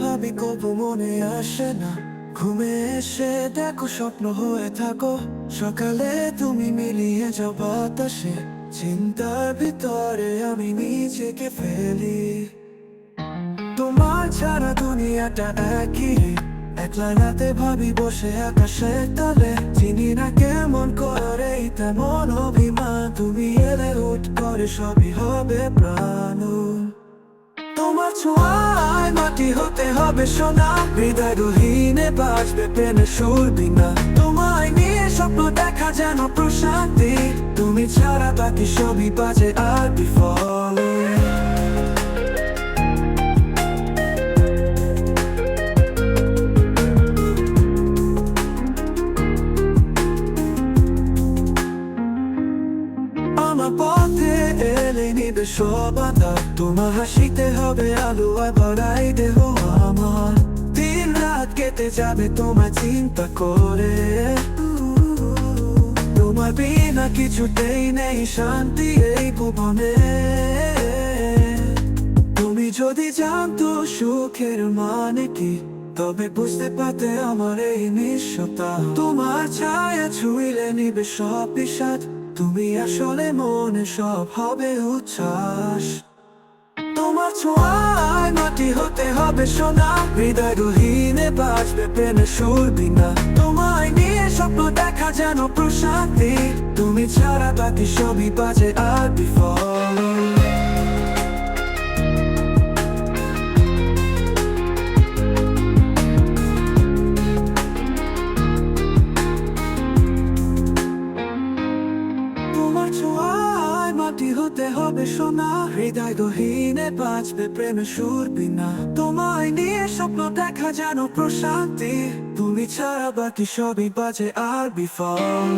ভাবি কবু মনে আসে না। ঘুমে এসে দেখো স্বপ্ন হয়ে থাকো। সকালে তুমি মিলিয়ে যাও বাতাসে, চিন্তার ভিতরে আমি নিজেকে ফেলি। তোমার ছাড়া দুনিয়াটা একই একলা রাতে ভাবি বসে আকাশের তলে। চিনি না কেমন করে তেমন অভিমান। তুমি এলে উঠ করে সবই হবে প্রাণ। তোমার ছোঁয়ায় মাটি হতে হবে সোনা? হৃদয় রহিনে বাজবে পেনে সুর বিনা। তোমায় নিয়ে স্বপ্ন দেখা যেন প্রশান্তি। তুমি ছাড়া বাকি সবই বাজে আর বিফল। আমার পথে এলে নিবে তোমার হাসিতে হবে আলো দেহ আমার। দিন রাত কেটে যাবে তোমার চিন্তা করে। তোমার বিনা কিছুতেই নেই শান্তি এই ভুবনে তুমি যদি জানতো সুখের মানে কি, তবে বুঝতে পারতে আমার এই নিঃস্বতা। তোমার ছায়া ছুঁইলে নিবে সব বিষাদ। তুমি আসলে মনে সব হবে উচ্ছ্বাস। তোমার ছোঁয়ায় মাটি হতে হবে সোনা। হৃদয় গহীনে বাঁচবে পেন সুর বিনা। তোমায় নিয়ে স্বপ্ন দেখা যেন প্রশান্তি। তুমি ছাড়া বাকি সবই বাজে আর বিফল। হতে হবে সোনা। হৃদয় গহীনে বাঁচবে প্রেমে সুর বিনা। তোমায় নিয়ে স্বপ্ন দেখা যেন প্রশান্তি। তুমি ছাড়া বাকি সবই বাজে আর বিফল